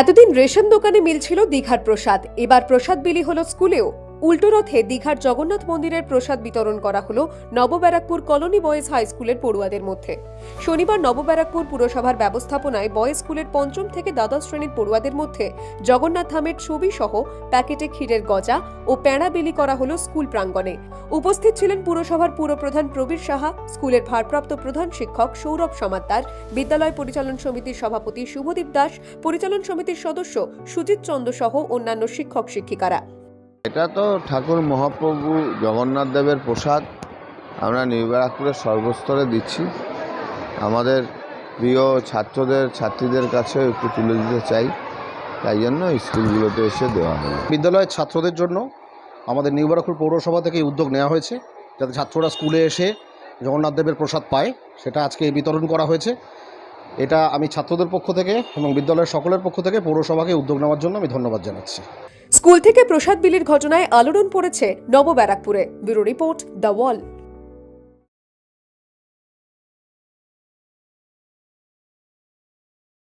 এতদিন রেশন দোকানে মিলছিল দীঘার প্রসাদ। এবার প্রসাদ বিলি হলো স্কুলেও। উল্টো রথে দীঘার জগন্নাথ মন্দিরের প্রসাদ বিতরণ করা হলো নবব্যারাকপুর কলোনি বয়েজ হাই স্কুলের পড়ুয়াদের মধ্যে। শনিবার নবব্যারাকপুর পুরসভার ব্যবস্থাপনায় বয়েজ স্কুলের পঞ্চম থেকে দ্বাদশ শ্রেণির পড়ুয়াদের মধ্যে জগন্নাথ ধামের ছবি সহ প্যাকেটে ক্ষীরের গজা ও প্যাঁড়া বিলি করা হলো স্কুল প্রাঙ্গণে। উপস্থিত ছিলেন পুরসভার পুরপ্রধান প্রবীর সাহা, স্কুলের ভারপ্রাপ্ত প্রধান শিক্ষক সৌরভ সমাদ্দার, বিদ্যালয় পরিচালন সমিতির সভাপতি শুভদীপ দাস, পরিচালন সমিতির সদস্য সুজিত চন্দ্র সহ অন্যান্য শিক্ষক শিক্ষিকারা এটা তো ঠাকুর মহাপ্রভু জগন্নাথ দেবের প্রসাদ আমরা নিউ ব্যারাকপুরের সর্বস্তরে দিচ্ছি। আমাদের প্রিয় ছাত্রদের, ছাত্রীদের কাছেও একটু তুলে দিতে চাই। তাই জন্য স্কুলগুলোতে এসে দেওয়া হয় বিদ্যালয়ের ছাত্রদের জন্য আমাদের নিউ বারাকপুর পৌরসভা থেকে উদ্যোগ নেওয়া হয়েছে, যাতে ছাত্ররা স্কুলে এসে জগন্নাথ দেবের প্রসাদ পায়। সেটা আজকে বিতরণ করা হয়েছে। এটা আমি ছাত্রদের পক্ষ থেকে এবং বিদ্যালয়ের সকলের পক্ষ থেকে পৌরসভাকে উদ্যোগ নেওয়ার জন্য আমি ধন্যবাদ জানাচ্ছি। স্কুল থেকে প্রসাদ বিলির ঘটনায় আলোড়ন পড়েছে নব ব্যারাকপুরে ব্যুরো রিপোর্ট দ্য ওয়াল।